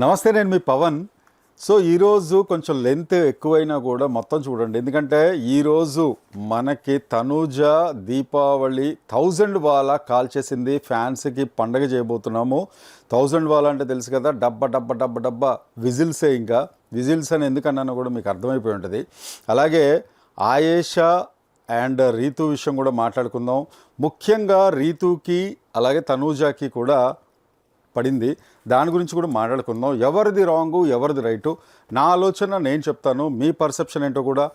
నమస్తే నేను మీ పవన్. సో ఈరోజు కొంచెం లెంత్ ఎక్కువైనా కూడా మొత్తం చూడండి. ఎందుకంటే ఈరోజు మనకి తనూజ దీపావళి థౌజండ్ వాల కాల్ చేసింది. ఫ్యాన్స్కి పండగ చేయబోతున్నాము. థౌజండ్ వాల అంటే తెలుసు కదా డబ్బా డబ్బా డబ్బా డబ్బా. విజిల్సే ఇంకా. విజిల్స్ అని ఎందుకన్నానో కూడా మీకు అర్థమైపోయి ఉంటుంది. అలాగే ఆయేషా అండ్ రీతు విషయం కూడా మాట్లాడుకుందాం. ముఖ్యంగా రీతుకి అలాగే తనూజాకి కూడా పడింది. దాని గురించి కూడా మాట్లాడుకుందాం. ఎవరిది రాంగు ఎవరిది రైటు నా ఆలోచన నేను చెప్తాను. మీ పర్సెప్షన్ ఏంటో కూడా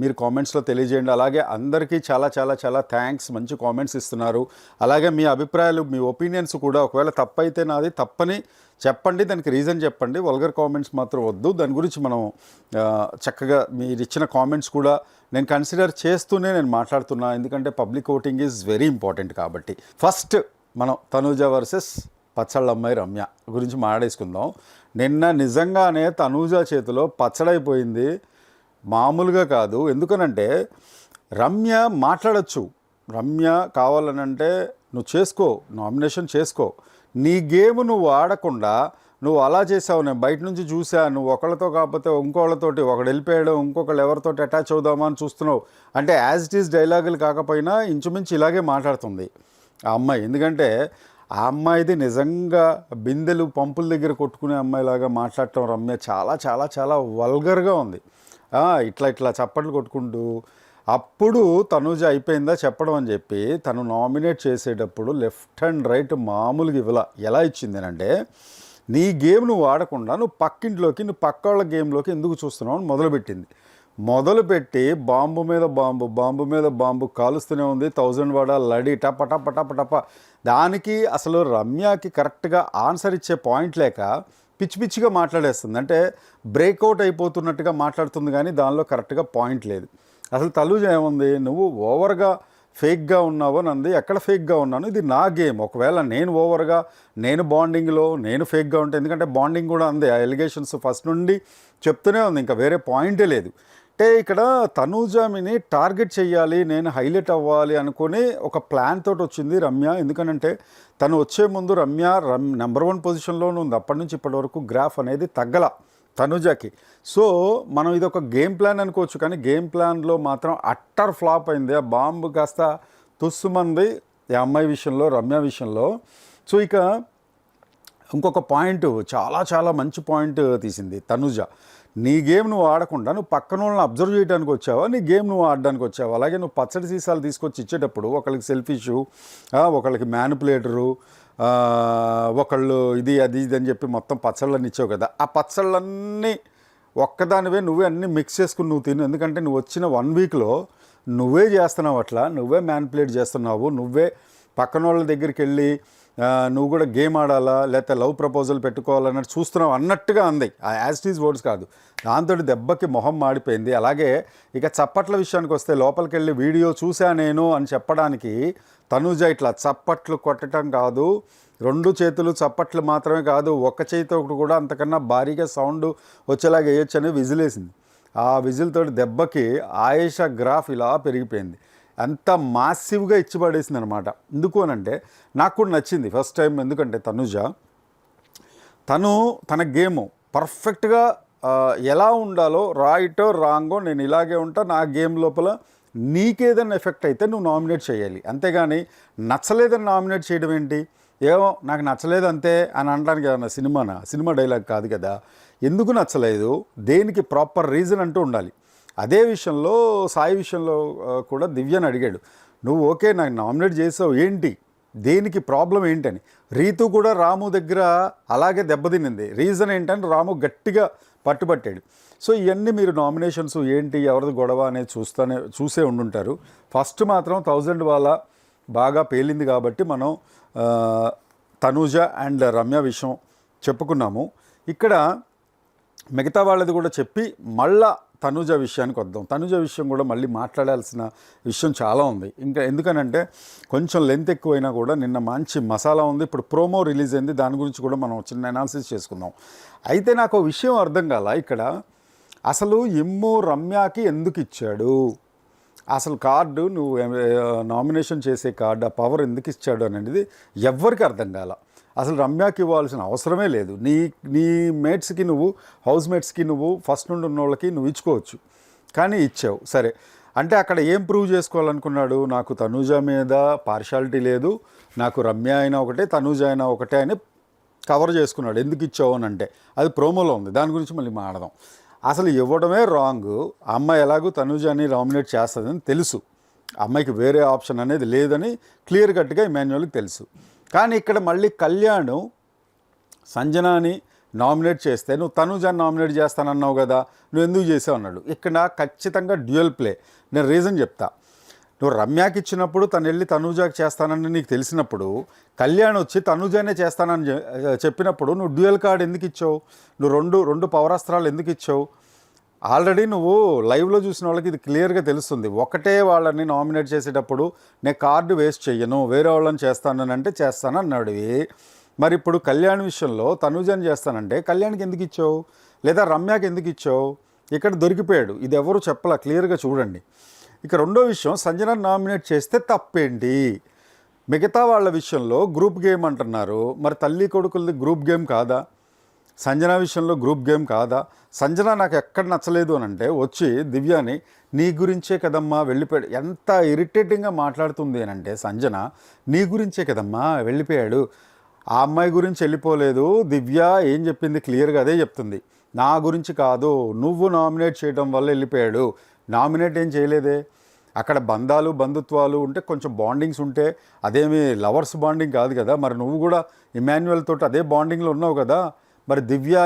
మీరు కామెంట్స్లో తెలియజేయండి. అలాగే అందరికీ చాలా చాలా చాలా థ్యాంక్స్ మంచి కామెంట్స్ ఇస్తున్నారు. అలాగే మీ అభిప్రాయాలు మీ ఒపీనియన్స్ కూడా ఒకవేళ తప్పైతే నాది తప్పని చెప్పండి. దానికి రీజన్ చెప్పండి. వల్గర్ కామెంట్స్ మాత్రం వద్దు. దాని గురించి మనం చక్కగా మీరు ఇచ్చిన కామెంట్స్ కూడా నేను కన్సిడర్ చేస్తూనే నేను మాట్లాడుతున్నా. ఎందుకంటే public voting is very important కాబట్టి. ఫస్ట్ మనం తనూజ వర్సెస్ పచ్చళ్ళ అమ్మాయి రమ్య గురించి మాట్లాడేసుకుందాం. నిన్న నిజంగానే తనూజ చేతిలో పచ్చడైపోయింది. మామూలుగా కాదు. ఎందుకనంటే రమ్య మాట్లాడచ్చు. రమ్య కావాలనంటే నువ్వు చేసుకో నామినేషన్ చేసుకో. నీ గేమ్ నువ్వు ఆడకుండా నువ్వు అలా చేసావు. నేను బయట నుంచి చూసా నువ్వు ఒకళ్ళతో కాకపోతే ఇంకోళ్ళతోటి ఒకడు వెళ్ళిపోయాడు ఇంకొకళ్ళు ఎవరితోటి అటాచ్ అవుదామా అని చూస్తున్నావు. అంటే యాజ్ ఇట్ ఈస్ డైలాగులు కాకపోయినా ఇంచుమించు ఇలాగే మాట్లాడుతుంది ఆ అమ్మాయి. ఎందుకంటే ఆ అమ్మాయిది నిజంగా బిందెలు పంపుల దగ్గర కొట్టుకునే అమ్మాయిలాగా మాట్లాడటం రమ్య చాలా చాలా చాలా వల్గర్గా ఉంది. ఇట్లా ఇట్లా చప్పట్లు కొట్టుకుంటూ అప్పుడు తనుజ అయిపోయిందా చెప్పడం అని చెప్పి తను నామినేట్ చేసేటప్పుడు లెఫ్ట్ అండ్ రైట్ మామూలుగా ఇవ్వలా. ఎలా ఇచ్చింది అంటే నీ గేమ్ నువ్వు ఆడకుండా నువ్వు పక్కింట్లోకి నువ్వు పక్క వాళ్ళ గేమ్లోకి ఎందుకు చూస్తున్నావు అని మొదలుపెట్టింది. మొదలుపెట్టి బాంబు మీద బాంబు బాంబు మీద బాంబు కాలుస్తూనే ఉంది. థౌజండ్ వాడ లడి టప టప టప టప. దానికి అసలు రమ్యకి కరెక్ట్గా ఆన్సర్ ఇచ్చే పాయింట్ లేక పిచ్చి పిచ్చిగా మాట్లాడేస్తుంది. అంటే బ్రేక్అవుట్ అయిపోతున్నట్టుగా మాట్లాడుతుంది కానీ దానిలో కరెక్ట్గా పాయింట్ లేదు. అసలు తలూజ ఏముంది? నువ్వు ఓవర్గా ఫేక్గా ఉన్నావో నంది ఎక్కడ ఫేక్గా ఉన్నాను? ఇది నా గేమ్. ఒకవేళ నేను ఓవర్గా నేను బాండింగ్లో నేను ఫేక్గా ఉంటే ఎందుకంటే బాండింగ్ కూడా అంది. ఆ ఎలిగేషన్స్ ఫస్ట్ నుండి చెప్తూనే ఉంది. ఇంకా వేరే పాయింటే లేదు. అంటే ఇక్కడ తనూజామిని టార్గెట్ చేయాలి నేను హైలైట్ అవ్వాలి అనుకుని ఒక ప్లాన్ తోటి వచ్చింది రమ్య. ఎందుకనంటే తను వచ్చే ముందు రమ్య రమ్ నెంబర్ వన్ పొజిషన్లోనే ఉంది. అప్పటి నుంచి ఇప్పటి వరకు గ్రాఫ్ అనేది తగ్గల తనుజాకి. సో మనం ఇది ఒక గేమ్ ప్లాన్ అనుకోవచ్చు కానీ గేమ్ ప్లాన్లో మాత్రం అట్టర్ ఫ్లాప్ అయింది. ఆ బాంబు కాస్త తుస్సుమంది ఈ అమ్మాయి విషయంలో రమ్య విషయంలో. సో ఇక ఇంకొక పాయింట్ చాలా చాలా మంచి పాయింట్ తీసింది తనుజ. నీ గేమ్ నువ్వు ఆడకుండా నువ్వు పక్కన వాళ్ళని అబ్జర్వ్ చేయడానికి వచ్చావా? నీ గేమ్ నువ్వు ఆడడానికి వచ్చావా? అలాగే నువ్వు పచ్చడి సీసాలు తీసుకొచ్చి ఇచ్చేటప్పుడు ఒకళ్ళకి సెల్ఫిషు ఒకళ్ళకి మ్యానిపులేటరు ఒకళ్ళు ఇది అది ఇది అని చెప్పి మొత్తం పచ్చళ్ళని ఇచ్చావు కదా. ఆ పచ్చళ్ళన్నీ ఒక్కదానివే నువ్వే అన్ని మిక్స్ చేసుకుని నువ్వు తిను. ఎందుకంటే నువ్వు వచ్చిన వన్ వీక్లో నువ్వే చేస్తున్నావు అట్లా. నువ్వే మ్యానిపులేట్ చేస్తున్నావు. నువ్వే పక్కన వాళ్ళ దగ్గరికి వెళ్ళి నువ్వు కూడా గేమ్ ఆడాలా? లేకపోతే లవ్ ప్రపోజల్ పెట్టుకోవాలన్నట్టు చూస్తున్నావు అన్నట్టుగా అంది. ఆ యాస్టీస్ వర్డ్స్ కాదు. దాంతో దెబ్బకి మొహం మాడిపోయింది. అలాగే ఇక చప్పట్ల విషయానికి వస్తే లోపలికి వెళ్ళి వీడియో చూసా నేను అని చెప్పడానికి తనుజ ఇట్లా చప్పట్లు కొట్టడం కాదు. రెండు చేతులు చప్పట్లు మాత్రమే కాదు. ఒక్క చేతితో ఒకటి కూడా అంతకన్నా భారీగా సౌండ్ వచ్చేలాగా వేయొచ్చు అని విజిలేసింది. ఆ విజిల్తోటి దెబ్బకి ఆయేషా గ్రాఫ్ ఇలా పెరిగిపోయింది. అంత మాసివ్గా ఇచ్చిపడేసింది అనమాట ఎందుకు అనంటే నాకు కూడా నచ్చింది ఫస్ట్ టైం ఎందుకంటే తనుజ. తను తన గేమ్ పర్ఫెక్ట్గా ఎలా ఉండాలో రైటో రాంగో నేను ఇలాగే ఉంటా నా గేమ్ లోపల నీకేదైనా ఎఫెక్ట్ అయితే నువ్వు నామినేట్ చేయాలి. అంతేగాని నచ్చలేదని నామినేట్ చేయడం ఏంటి? ఏమో నాకు నచ్చలేదు అంతే అని అనడానికి ఏమన్నా సినిమానా? సినిమా డైలాగ్ కాదు కదా. ఎందుకు నచ్చలేదు? దేనికి ప్రాపర్ రీజన్ అంటూ ఉండాలి. అదే విషయంలో సాయి విషయంలో కూడా దివ్యను అడిగాడు. నువ్వు ఓకే నాకు నామినేట్ చేసావు ఏంటి? దేనికి ప్రాబ్లం ఏంటని? రీతు కూడా రాము దగ్గర అలాగే దెబ్బతినింది. రీజన్ ఏంటంటే రాము గట్టిగా పట్టుబట్టాడు. సో ఇవన్నీ మీరు నామినేషన్స్ ఏంటి ఎవరిది గొడవ అనేది చూస్తూనే చూసే ఉండుంటారు. ఫస్ట్ మాత్రం థౌజండ్ వాళ్ళ బాగా పేలింది కాబట్టి మనం తనూజ అండ్ రమ్య విషయం చెప్పుకున్నాము. ఇక్కడ మిగతా వాళ్ళది కూడా చెప్పి మళ్ళా తనుజ విషయానికి వద్దాం. తనుజ విషయం కూడా మళ్ళీ మాట్లాడాల్సిన విషయం చాలా ఉంది. ఇంకా ఎందుకనంటే కొంచెం లెంత్ ఎక్కువైనా కూడా నిన్న మంచి మసాలా ఉంది. ఇప్పుడు ప్రోమో రిలీజ్ అయింది. దాని గురించి కూడా మనం చిన్న అనాలిసిస్ చేసుకుందాం. అయితే నాకు విషయం అర్థం కాల ఇక్కడ. అసలు ఇమ్ము రమ్యకి ఎందుకు ఇచ్చాడు? అసలు కార్డు నువ్వు నామినేషన్ చేసే కార్డు ఆ పవర్ ఎందుకు ఇచ్చాడు అనేది ఎవ్వరికి అర్థం కాల. అసలు రమ్యకి ఇవ్వాల్సిన అవసరమే లేదు. నీ నీ మేట్స్కి నువ్వు హౌస్ మేట్స్కి నువ్వు ఫస్ట్ నుండి ఉన్న వాళ్ళకి నువ్వు ఇచ్చుకోవచ్చు. కానీ ఇచ్చావు. సరే. అంటే అక్కడ ఏం ప్రూవ్ చేసుకోవాలనుకున్నాడు? నాకు తనూజ మీద పార్షాలిటీ లేదు. నాకు రమ్య అయినా ఒకటే తనూజ అయినా ఒకటే అని కవర్ చేసుకున్నాడు. ఎందుకు ఇచ్చావు అని అంటే అది ప్రోమోలో ఉంది. దాని గురించి మళ్ళీ మాడదాం అసలు ఇవ్వడమే రాంగ్ అమ్మాయి ఎలాగో తనూజాని నామినేట్ చేస్తుందని తెలుసు. అమ్మాయికి వేరే ఆప్షన్ అనేది లేదని క్లియర్ కట్గా ఇమాన్యువల్కి తెలుసు. కానీ ఇక్కడ మళ్ళీ కళ్యాణ్ సంజనాని నామినేట్ చేస్తే నువ్వు తనుజాన్ని నామినేట్ చేస్తానన్నావు కదా నువ్వు ఎందుకు చేసావు? అన్నాడు. ఇక్కడ ఖచ్చితంగా డ్యూయల్ ప్లే. నేను రీజన్ చెప్తా. నువ్వు రమ్యాకి ఇచ్చినప్పుడు తను వెళ్ళి తనూజాకి చేస్తానని నీకు తెలిసినప్పుడు కళ్యాణ్ వచ్చి తనూజానే చేస్తానని చెప్పినప్పుడు నువ్వు డ్యూయల్ కార్డ్ ఎందుకు ఇచ్చావు? నువ్వు రెండు రెండు పవరాస్త్రాలు ఎందుకు ఇచ్చావు? ఆల్రెడీ నువ్వు లైవ్లో చూసిన వాళ్ళకి ఇది క్లియర్గా తెలుస్తుంది. ఒకటే వాళ్ళని నామినేట్ చేసేటప్పుడు నేను కార్డు వేస్ట్ చెయ్యను వేరే వాళ్ళని చేస్తానంటే అంటే చేస్తాను అన్నాడు మరి ఇప్పుడు కళ్యాణ్ విషయంలో తనుజని చేస్తానంటే కళ్యాణ్కి ఎందుకు ఇచ్చావు? లేదా రమ్యకి ఎందుకు ఇచ్చావు? ఇక్కడ దొరికిపోయాడు. ఇది ఎవరు చెప్పలా? క్లియర్గా చూడండి. ఇక రెండో విషయం సంజన నామినేట్ చేస్తే తప్పేంటి? మిగతా వాళ్ళ విషయంలో గ్రూప్ గేమ్ అంటున్నారు. మరి తల్లి కొడుకులది గ్రూప్ గేమ్ కాదా? సంజన విషయంలో గ్రూప్ గేమ్ కాదా? సంజన నాకు ఎక్కడ నచ్చలేదు అని అంటే వచ్చి దివ్యాని నీ గురించే కదమ్మా వెళ్ళిపోయాడు. ఎంత ఇరిటేటింగ్గా మాట్లాడుతుంది అని అంటే సంజన నీ గురించే కదమ్మా వెళ్ళిపోయాడు. ఆ అమ్మాయి గురించి వెళ్ళిపోలేదు. దివ్య ఏం చెప్పింది క్లియర్గా అదే చెప్తుంది. నా గురించి కాదు నువ్వు నామినేట్ చేయడం వల్ల వెళ్ళిపోయాడు. నామినేట్ ఏం చేయలేదే? అక్కడ బంధాలు బంధుత్వాలు ఉంటే కొంచెం బాండింగ్స్ ఉంటే అదేమి లవర్స్ బాండింగ్ కాదు కదా. మరి నువ్వు కూడా ఇమాన్యువల్ తోటి అదే బాండింగ్లో ఉన్నావు కదా. మరి దివ్య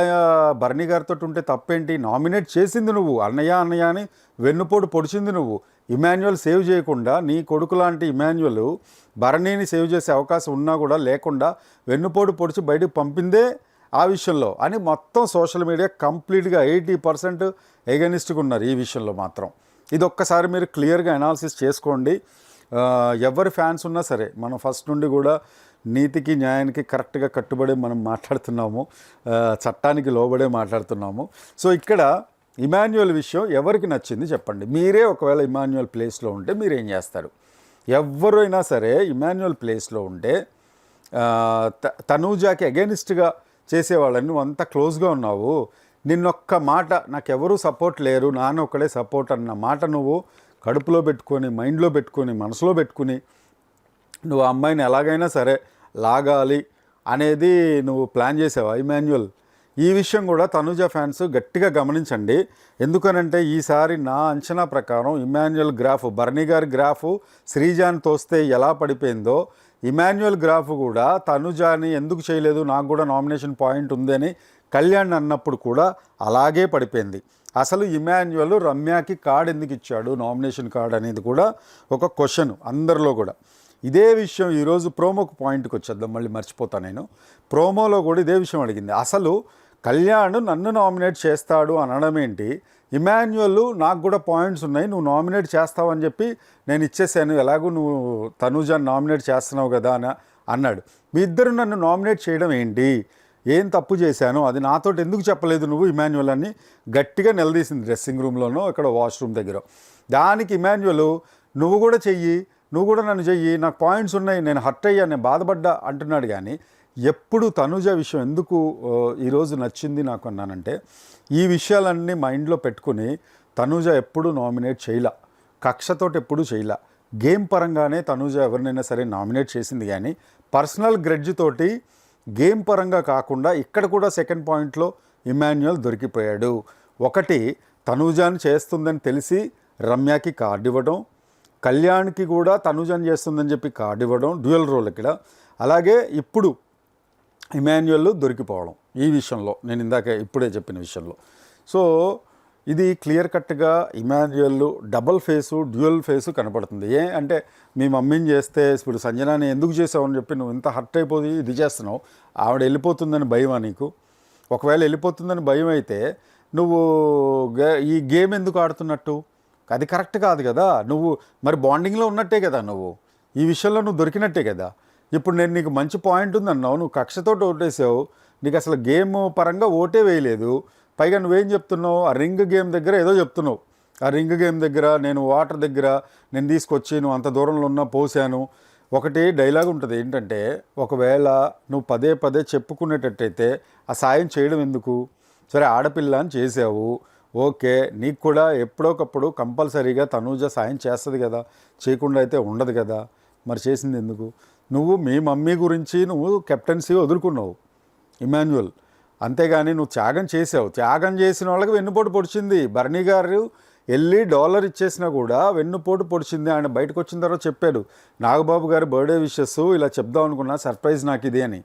భరణి గారితో ఉంటే తప్పేంటి? నామినేట్ చేసింది నువ్వు. అన్నయ్య అన్నయ్య అని వెన్నుపోటు పొడిచింది నువ్వు. ఇమాన్యువల్ సేవ్ చేయకుండా నీ కొడుకు లాంటి ఇమాన్యువల్ భరణిని సేవ్ చేసే అవకాశం ఉన్నా కూడా లేకుండా వెన్నుపోటు పొడిచి బయటకు పంపిందే ఆ విషయంలో అని మొత్తం సోషల్ మీడియా కంప్లీట్గా ఎయిటీ పర్సెంట్ ఎగనిస్ట్గా ఉన్నారు ఈ విషయంలో మాత్రం. ఇది ఒక్కసారి మీరు క్లియర్గా అనాలిసిస్ చేసుకోండి. ఎవరి ఫ్యాన్స్ ఉన్నా సరే మనం ఫస్ట్ నుండి కూడా నీతికి న్యాయానికి కరెక్ట్గా కట్టుబడి మనం మాట్లాడుతున్నాము చట్టానికి లోబడే మాట్లాడుతున్నాము. సో ఇక్కడ ఇమాన్యువల్ విషయం ఎవరికి నచ్చింది చెప్పండి. మీరే ఒకవేళ ఇమాన్యువల్ ప్లేస్లో ఉంటే మీరు ఏం చేస్తారు? ఎవరైనా సరే ఇమాన్యువల్ ప్లేస్లో ఉంటే త- తనూజాకి అగేనిస్ట్గా చేసేవాళ్ళని నువ్వు అంత క్లోజ్గా ఉన్నావు. నిన్నొక్క మాట నాకెవరూ సపోర్ట్ లేరు నాన్న ఒక్కడే సపోర్ట్ అన్న మాట నువ్వు కడుపులో పెట్టుకొని మైండ్లో పెట్టుకొని మనసులో పెట్టుకుని నువ్వు ఆ అమ్మాయిని ఎలాగైనా సరే లాగాలి అనేది నువ్వు ప్లాన్ చేసావా ఇమాన్యువల్ ఈ విషయం కూడా తనుజ ఫ్యాన్స్ గట్టిగా గమనించండి. ఎందుకనంటే ఈసారి నా అంచనా ప్రకారం ఇమాన్యువల్ గ్రాఫ్ బర్నీ గారి గ్రాఫ్ శ్రీజాన్ తోస్తే ఎలా పడిపోయిందో ఇమాన్యువల్ గ్రాఫ్ కూడా తనుజాని ఎందుకు చేయలేదు నాకు కూడా నామినేషన్ పాయింట్ ఉందని కళ్యాణ్ అన్నప్పుడు కూడా అలాగే పడిపోయింది. అసలు ఇమాన్యువల్ రమ్యకి కార్డ్ ఎందుకు ఇచ్చాడు నామినేషన్ కార్డ్ అనేది కూడా ఒక క్వశ్చన్ అందరిలో కూడా. ఇదే విషయం ఈరోజు ప్రోమోకు పాయింట్కి వచ్చేద్దాం మళ్ళీ మర్చిపోతాను నేను. ప్రోమోలో కూడా ఇదే విషయం అడిగింది. అసలు కళ్యాణ్ నన్ను నామినేట్ చేస్తాడు అనడం ఏంటి? ఇమాన్యువల్ నాకు కూడా పాయింట్స్ ఉన్నాయి నువ్వు నామినేట్ చేస్తావని చెప్పి నేను ఇచ్చేసాను. ఎలాగో నువ్వు తనూజాన్ని నామినేట్ చేస్తున్నావు కదా అని అన్నాడు. మీ ఇద్దరు నన్ను నామినేట్ చేయడం ఏంటి? ఏం తప్పు చేశాను? అది నాతో ఎందుకు చెప్పలేదు నువ్వు? ఇమాన్యువల్ అని గట్టిగా నిలదీసింది డ్రెస్సింగ్ రూమ్లోనో ఇక్కడ వాష్రూమ్ దగ్గర. దానికి ఇమాన్యువల్ నువ్వు కూడా చెయ్యి నువ్వు కూడా నన్ను చెయ్యి నాకు పాయింట్స్ ఉన్నాయి నేను హర్ట్ అయ్యా నేను బాధపడ్డా అంటున్నాడు కానీ ఎప్పుడు తనుజ విషయం ఎందుకు ఈరోజు నచ్చింది నాకు అన్నానంటే ఈ విషయాలన్నీ మైండ్లో పెట్టుకుని తనుజ ఎప్పుడు నామినేట్ చేయలా కక్షతోటి ఎప్పుడు చేయలా. గేమ్ పరంగానే తనుజ ఎవరినైనా సరే నామినేట్ చేసింది కానీ పర్సనల్ గ్రెడ్జ్ తోటి గేమ్ పరంగా కాకుండా ఇక్కడ కూడా సెకండ్ పాయింట్లో ఇమాన్యుయల్ దొరికిపోయాడు. ఒకటి తనూజాని చేస్తుందని తెలిసి రమ్యకి కార్డు ఇవ్వడం కళ్యాణ్కి కూడా తనుజన్ చేస్తుందని చెప్పి కార్డు ఇవ్వడం డ్యూయల్ రోల్ ఇక్కడ. అలాగే ఇప్పుడు ఇమాన్యుయల్ దొరికిపోవడం ఈ విషయంలో. నేను ఇందాక ఇప్పుడే చెప్పిన విషయంలో. సో ఇది క్లియర్ కట్గా Emmanuel double face dual face కనపడుతుంది. ఏ అంటే మీ మమ్మీని చేస్తే ఇప్పుడు సంజనాని ఎందుకు చేసావు అని చెప్పి నువ్వు ఇంత హర్ట్ అయిపోయి ఇది చేస్తున్నావు ఆవిడ వెళ్ళిపోతుందని భయమా నీకు? ఒకవేళ వెళ్ళిపోతుందని భయం అయితే నువ్వు గే- ఈ గేమ్ ఎందుకు ఆడుతున్నట్టు? అది కరెక్ట్ కాదు కదా. నువ్వు మరి బాండింగ్లో ఉన్నట్టే కదా నువ్వు. ఈ విషయంలో నువ్వు దొరికినట్టే కదా. ఇప్పుడు నేను నీకు మంచి పాయింట్ ఉందన్నావు నువ్వు కక్షతో ఓటేసావు. నీకు అసలు గేమ్ పరంగా ఓటే వేయలేదు. పైగా నువ్వేం చెప్తున్నావు? ఆ రింగ్ గేమ్ దగ్గర ఏదో చెప్తున్నావు. ఆ రింగ్ గేమ్ దగ్గర నేను వాటర్ దగ్గర నేను తీసుకొచ్చి నువ్వు అంత దూరంలో ఉన్నా పోసాను. ఒకటి డైలాగ్ ఉంటుంది ఏంటంటే ఒకవేళ నువ్వు పదే పదే చెప్పుకునేటట్టయితే ఆ సాయం చేయడం ఎందుకు? సరే ఆడపిల్ల అని చేసావు ఓకే నీకు కూడా ఎప్పుడోకప్పుడు కంపల్సరీగా తనూజ సాయం చేస్తుంది కదా చేయకుండా అయితే ఉండదు కదా మరి చేసింది ఎందుకు? నువ్వు మీ మమ్మీ గురించి నువ్వు కెప్టెన్సీ వదులుకున్నావు ఇమాన్యువల్ అంతేగాని నువ్వు త్యాగం చేసావు. త్యాగం చేసిన వాళ్ళకి వెన్నుపోటు పొడిచింది. భరణి గారు వెళ్ళి డాలర్ ఇచ్చేసినా కూడా వెన్నుపోటు పొడిచింది. ఆయన బయటకు వచ్చిన తర్వాత చెప్పాడు నాగబాబు గారి బర్త్డే విషెస్ ఇలా చెప్దాం అనుకున్నా సర్ప్రైజ్ నాకు ఇది అని.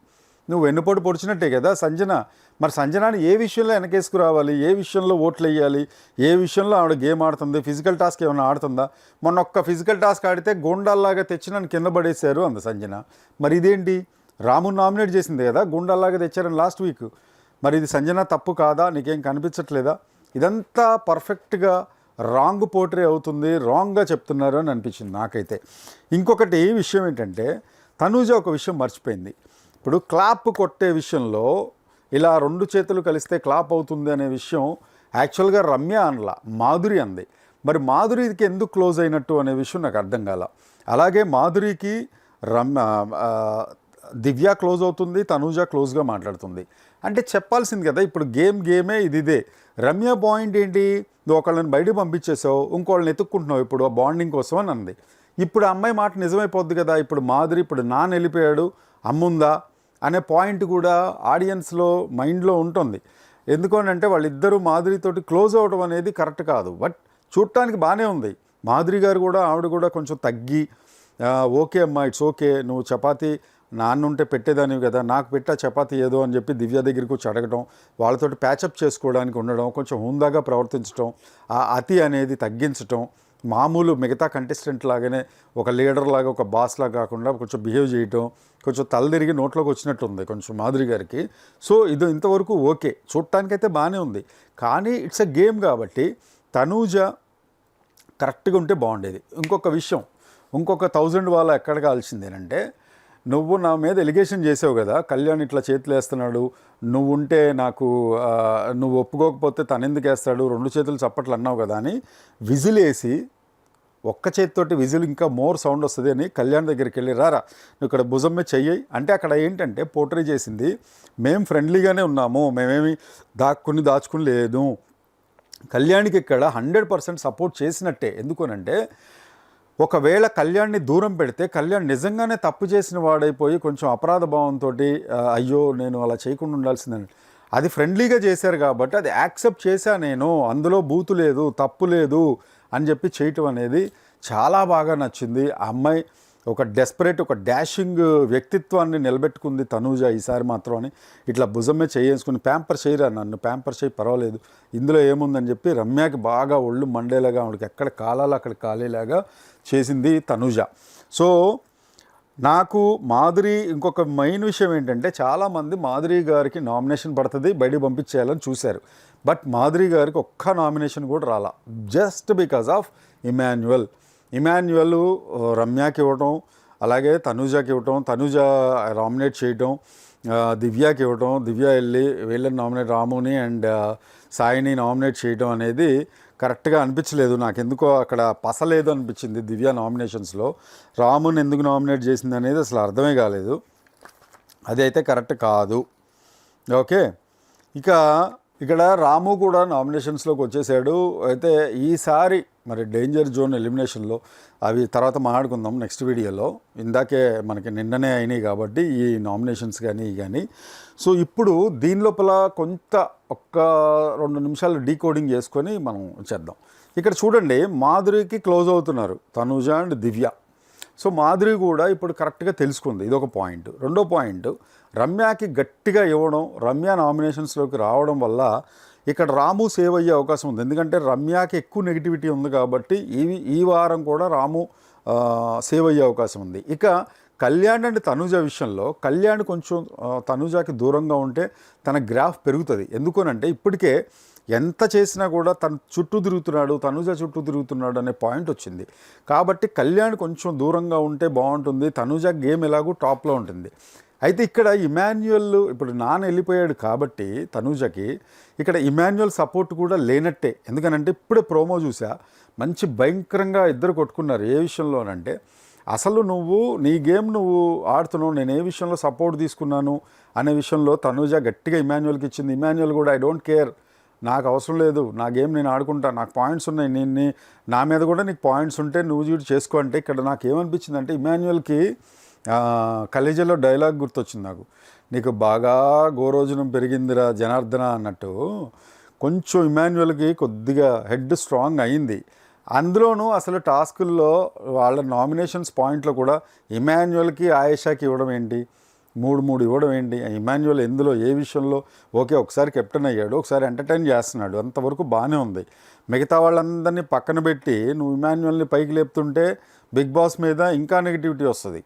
నువ్వు వెన్నుపోటు పొడిచినట్టే కదా సంజన. మరి సంజనాని ఏ విషయంలో వెనకేసుకురావాలి? ఏ విషయంలో ఓట్లు వేయాలి ఏ విషయంలో ఆవిడ గేమ్ ఆడుతుంది? ఫిజికల్ టాస్క్ ఏమైనా ఆడుతుందా? మొన్న ఒక్క ఫిజికల్ టాస్క్ ఆడితే గోండాల్లాగా తెచ్చి నన్ను కింద పడేశారు అంద సంజన. మరి ఇదేంటి? రాము నామినేట్ చేసింది కదా గుండాల్లాగా తెచ్చారని లాస్ట్ వీక్. మరి ఇది సంజన తప్పు కాదా? నీకేం కనిపించట్లేదా? ఇదంతా పర్ఫెక్ట్గా రాంగ్ పోర్ట్రే అవుతుంది రాంగ్గా చెప్తున్నారు అని అనిపించింది నాకైతే. ఇంకొకటి విషయం ఏంటంటే తనూజ ఒక విషయం మర్చిపోయింది. ఇప్పుడు క్లాప్ కొట్టే విషయంలో ఇలా రెండు చేతులు కలిస్తే క్లాప్ అవుతుంది అనే విషయం యాక్చువల్గా రమ్య అనలా మాధురి అంది. మరి మాధురికి ఎందుకు క్లోజ్ అయినట్టు అనే విషయం నాకు అర్థం కాల. అలాగే మాధురికి రమ్య దివ్య క్లోజ్ అవుతుంది తనూజ క్లోజ్గా మాట్లాడుతుంది. అంటే చెప్పాల్సింది కదా ఇప్పుడు గేమ్ గేమే ఇది ఇదే రమ్య పాయింట్ ఏంటి? నువ్వు ఒకళ్ళని బయటకు పంపించేసావు ఇంకోళ్ళని ఎత్తుక్కుంటున్నావు ఇప్పుడు ఆ బాండింగ్ కోసం అని అంది. ఇప్పుడు ఆ అమ్మాయి మాట నిజమైపోద్ది కదా ఇప్పుడు మాధురి ఇప్పుడు నాన్న వెళ్ళిపోయాడు అమ్ముందా అనే పాయింట్ కూడా ఆడియన్స్లో మైండ్లో ఉంటుంది. ఎందుకనంటే వాళ్ళిద్దరూ మాధురితోటి క్లోజ్ అవ్వడం అనేది కరెక్ట్ కాదు. బట్ చూడటానికి బాగానే ఉంది. మాధురి గారు కూడా ఆవిడ కూడా కొంచెం తగ్గి ఓకే అమ్మా ఇట్స్ ఓకే నువ్వు చపాతీ నాన్న ఉంటే పెట్టేదానివి కదా నాకు పెట్టా చపాతి ఏదో అని చెప్పి దివ్య దగ్గరికి వచ్చి అడగడం వాళ్ళతోటి ప్యాచప్ చేసుకోవడానికి ఉండడం కొంచెం హుందాగా ప్రవర్తించడం ఆ అతి అనేది తగ్గించటం మామూలు మిగతా కంటెస్టెంట్ లాగానే ఒక లీడర్ లాగా ఒక బాస్ లాగా కాకుండా కొంచెం బిహేవ్ చేయటం కొంచెం తలదిరిగి నోట్లోకి వచ్చినట్టుంది కొంచెం మాధురి గారికి. సో ఇది ఇంతవరకు ఓకే. చూడటానికైతే బాగానే ఉంది. కానీ ఇట్స్ ఎ గేమ్ కాబట్టి తనూజ కరెక్ట్గా ఉంటే బాగుండేది. ఇంకొక విషయం ఇంకొక థౌజండ్ వాళ్ళ ఎక్కడ కాల్సిందేనంటే నువ్వు నా మీద ఎలిగేషన్ చేసావు కదా కళ్యాణ్ ఇట్లా చేతులు వేస్తున్నాడు నువ్వు ఉంటే నాకు నువ్వు ఒప్పుకోకపోతే తను ఎందుకు వేస్తాడు రెండు చేతులు చప్పట్లు అన్నావు కదా అని విజిల్ వేసి ఒక్క చేతితోటి విజిల్ ఇంకా మోర్ సౌండ్ వస్తుంది అని కళ్యాణ్ దగ్గరికి వెళ్ళి రారా నువ్వు ఇక్కడ భుజం మీద చెయ్యి. అంటే అక్కడ ఏంటంటే పోట్రీ చేసింది మేము ఫ్రెండ్లీగానే ఉన్నాము మేమేమి దాక్కుని దాచుకుని లేదు. కళ్యాణ్కి ఇక్కడ హండ్రెడ్ పర్సెంట్ సపోర్ట్ చేసినట్టే. ఎందుకనంటే ఒకవేళ కళ్యాణ్ని దూరం పెడితే కళ్యాణ్ నిజంగానే తప్పు చేసిన వాడైపోయి కొంచెం అపరాధ భావంతో అయ్యో నేను అలా చేయకుండా ఉండాల్సిందని. అది ఫ్రెండ్లీగా చేశారు కాబట్టి అది యాక్సెప్ట్ చేశా నేను అందులో బూతు లేదు తప్పు లేదు అని చెప్పి చేయటం అనేది చాలా బాగా నచ్చింది. ఆ అమ్మాయి ఒక డెస్పరేట్ ఒక డాషింగ్ వ్యక్తిత్వాన్ని నిలబెట్టుకుంది తనూజ ఈసారి మాత్రం అని ఇట్లా భుజమే చేయించుకుని ప్యాంపర్ చేయరా నన్ను ప్యాంపర్ చేయి పర్వాలేదు. ఇందులో ఏముందని చెప్పి రమ్యకి బాగా ఒళ్ళు మండేలాగా ఆవిడకి ఎక్కడ కాలాలో అక్కడ కాలేలాగా చేసింది తనూజ. సో నాకు మాధురి ఇంకొక మెయిన్ విషయం ఏంటంటే చాలామంది మాధురి గారికి నామినేషన్ పడుతుంది బయటికి పంపించేయాలని చూశారు. బట్ మాధురి గారికి ఒక్క నామినేషన్ కూడా రాలా. Just because of Emmanuel Emmanuel రమ్యాకి రమ్యకి ఇవ్వటం అలాగే తనూజకి ఇవ్వటం తనూజ నామినేట్ చేయటం దివ్యాకి ఇవ్వటం దివ్య వెళ్ళి వీళ్ళని నామినేట్ రాముని అండ్ సాయిని నామినేట్ చేయటం అనేది కరెక్ట్గా అనిపించలేదు. నాకు ఎందుకో అక్కడ పసలేదు అనిపించింది దివ్య నామినేషన్స్లో. రాముని ఎందుకు నామినేట్ చేసింది అనేది అసలు అర్థమే కాలేదు. అది అయితే కరెక్ట్ కాదు. ఓకే? ఇక ఇక్కడ రాము కూడా నామినేషన్స్లోకి వచ్చేసాడు. అయితే ఈసారి మరి డేంజర్ జోన్ ఎలిమినేషన్లో అవి తర్వాత మాట్లాడుకుందాం నెక్స్ట్ వీడియోలో. ఇందాకే మనకి నిన్ననే అయినాయి కాబట్టి ఈ నామినేషన్స్ కానీ కానీ. సో ఇప్పుడు దీని లోపల కొంత ఒక్క రెండు నిమిషాలు డీకోడింగ్ చేసుకొని మనం చేద్దాం. ఇక్కడ చూడండి మాధురికి క్లోజ్ అవుతున్నారు తనుజ అండ్ దివ్య. సో మాధురి కూడా ఇప్పుడు కరెక్ట్గా తెలుసుకుంది. ఇది ఒక పాయింట్. రెండో పాయింట్ రమ్యకి గట్టిగా ఇవ్వడం రమ్య నామినేషన్స్లోకి రావడం వల్ల ఇక్కడ రాము సేవ్ అయ్యే అవకాశం ఉంది. ఎందుకంటే రమ్యకి ఎక్కువ నెగిటివిటీ ఉంది కాబట్టి ఈ ఈ వారం కూడా రాము సేవ్ అయ్యే అవకాశం ఉంది. ఇక కళ్యాణ్ అండ్ తనుజ విషయంలో కళ్యాణ్ కొంచెం తనుజాకి దూరంగా ఉంటే తన గ్రాఫ్ పెరుగుతుంది. ఎందుకనంటే ఇప్పటికే ఎంత చేసినా కూడా తన చుట్టూ తిరుగుతున్నాడు తనుజ చుట్టూ తిరుగుతున్నాడు అనే పాయింట్ వచ్చింది. కాబట్టి కళ్యాణ్ కొంచెం దూరంగా ఉంటే బాగుంటుంది. తనుజ గేమ్ ఎలాగూ టాప్లో ఉంటుంది. అయితే ఇక్కడ ఇమాన్యుయల్ ఇప్పుడు నాన్న వెళ్ళిపోయాడు కాబట్టి తనూజకి ఇక్కడ ఇమాన్యుయల్ సపోర్ట్ కూడా లేనట్టే. ఎందుకనంటే ఇప్పుడే ప్రోమో చూసా మంచి భయంకరంగా ఇద్దరు కొట్టుకున్నారు ఏ విషయంలోనంటే అసలు నువ్వు నీ గేమ్ నువ్వు ఆడుతున్నావు నేను ఏ విషయంలో సపోర్ట్ తీసుకున్నాను అనే విషయంలో తనూజ గట్టిగా ఇమాన్యువల్కి ఇచ్చింది. ఇమాన్యువల్ కూడా ఐ డోంట్ కేర్ నాకు అవసరం లేదు నా గేమ్ నేను ఆడుకుంటా నాకు పాయింట్స్ ఉన్నాయి నేను నా మీద కూడా నీకు పాయింట్స్ ఉంటే నువ్వు చూడు చేసుకో అంటే ఇక్కడ నాకు ఏమనిపించింది అంటే కలేజీలో డైలాగ్ గుర్తొచ్చింది నాకు. నీకు బాగా గోరోజనం పెరిగిందిరా జనార్దన అన్నట్టు కొంచెం ఇమాన్యువల్కి కొద్దిగా హెడ్ స్ట్రాంగ్ అయింది. అందులోనూ అసలు టాస్కుల్లో వాళ్ళ నామినేషన్స్ పాయింట్లో కూడా ఇమాన్యువల్కి ఆయేషాకి ఇవ్వడం ఏంటి? మూడు మూడు ఇవ్వడం ఏంటి? ఇమాన్యువల్ ఎందులో ఏ విషయంలో? ఓకే ఒకసారి కెప్టెన్ అయ్యాడు ఒకసారి ఎంటర్టైన్ చేస్తున్నాడు అంతవరకు బాగానే ఉంది. మిగతా వాళ్ళందరినీ పక్కన పెట్టి నువ్వు ఇమాన్యువల్ని పైకి లేపుతుంటే బిగ్ బాస్ మీద ఇంకా నెగిటివిటీ వస్తుంది.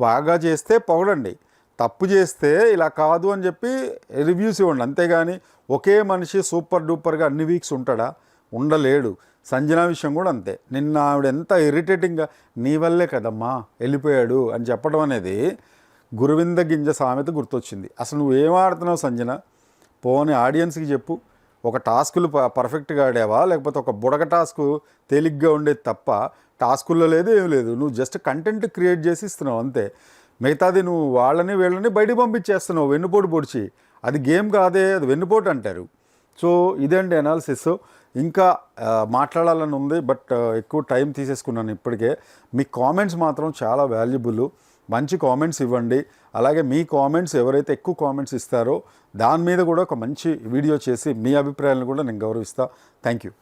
బాగా చేస్తే పొగడండి. తప్పు చేస్తే ఇలా కాదు అని చెప్పి రివ్యూస్ ఇవ్వండి. అంతేగాని ఒకే మనిషి సూపర్ డూపర్గా అన్ని వీక్స్ ఉంటాడా? ఉండలేడు. సంజన విషయం కూడా అంతే. నిన్న ఆవిడ ఎంత ఇరిటేటింగ్గా నీ వల్లే కదమ్మా వెళ్ళిపోయాడు అని చెప్పడం అనేది గురువింద గింజ సామెత గుర్తొచ్చింది. అసలు నువ్వు ఏం ఆడుతున్నావు సంజన? పోని ఆడియన్స్కి చెప్పు. ఒక టాస్కులు ప- పర్ఫెక్ట్గా ఆడావా? లేకపోతే ఒక బుడగ టాస్క్ తేలిగ్గా ఉండేది తప్ప టాస్కుల్లో లేదు ఏం లేదు. నువ్వు జస్ట్ కంటెంట్ క్రియేట్ చేసి ఇస్తున్నావు అంతే. మిగతాది నువ్వు వాళ్ళని వీళ్ళని బయటికి పంపించేస్తున్నావు వెన్నుపోటు పొడిచి. అది గేమ్ కాదే అది వెన్నుపోటు అంటారు. సో ఇదండి అనాలిసిస్ ఇంకా మాట్లాడాలని ఉంది బట్ ఎక్కువ టైం తీసేసుకున్నాను ఇప్పటికే. మీ కామెంట్స్ మాత్రం చాలా వాల్యుబుల్ మంచి కామెంట్స్ ఇవ్వండి. అలాగే మీ కామెంట్స్ ఎవరైతే ఎక్కువ కామెంట్స్ ఇస్తారో దాని మీద కూడా ఒక మంచి వీడియో చేసి మీ అభిప్రాయాలను కూడా నేను గౌరవిస్తాను థ్యాంక్ యూ